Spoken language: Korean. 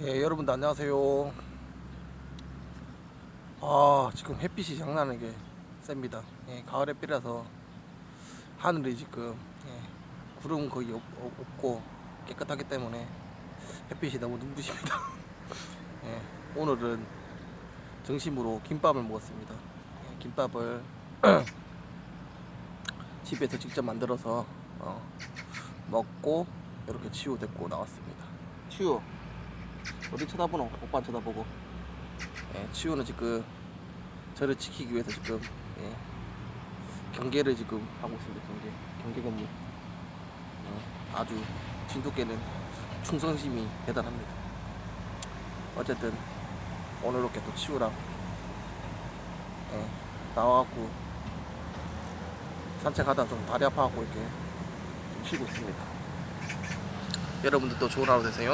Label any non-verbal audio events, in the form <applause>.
예, 여러분들 안녕하세요. 아, 지금 햇빛이 장난 아니게 셉니다. 예, 가을 햇빛이라서 하늘이 지금 예, 구름 거의 없, 없- 없고 깨끗하기 때문에 햇빛이 너무 눈부십니다. <laughs> 예, 오늘은 점심으로 김밥을 먹었습니다. 예, 김밥을 <clears throat> 집에서 직접 만들어서 어, 먹고 이렇게 치우 데리고 나왔습니다. 치우 어디 쳐다보노? 오빠 쳐다보고. 예, 치우는 지금 저를 지키기 위해서 지금 예, 경계를 지금 하고 있습니다. 경계, 경계 근무. 예, 아주 진돗개는 충성심이 대단합니다. 어쨌든 오늘 이렇게 또 치우랑 예, 나와갖고 산책하다 좀 다리 아파갖고 이렇게 좀 쉬고 있습니다. 여러분들도 좋은 하루 되세요.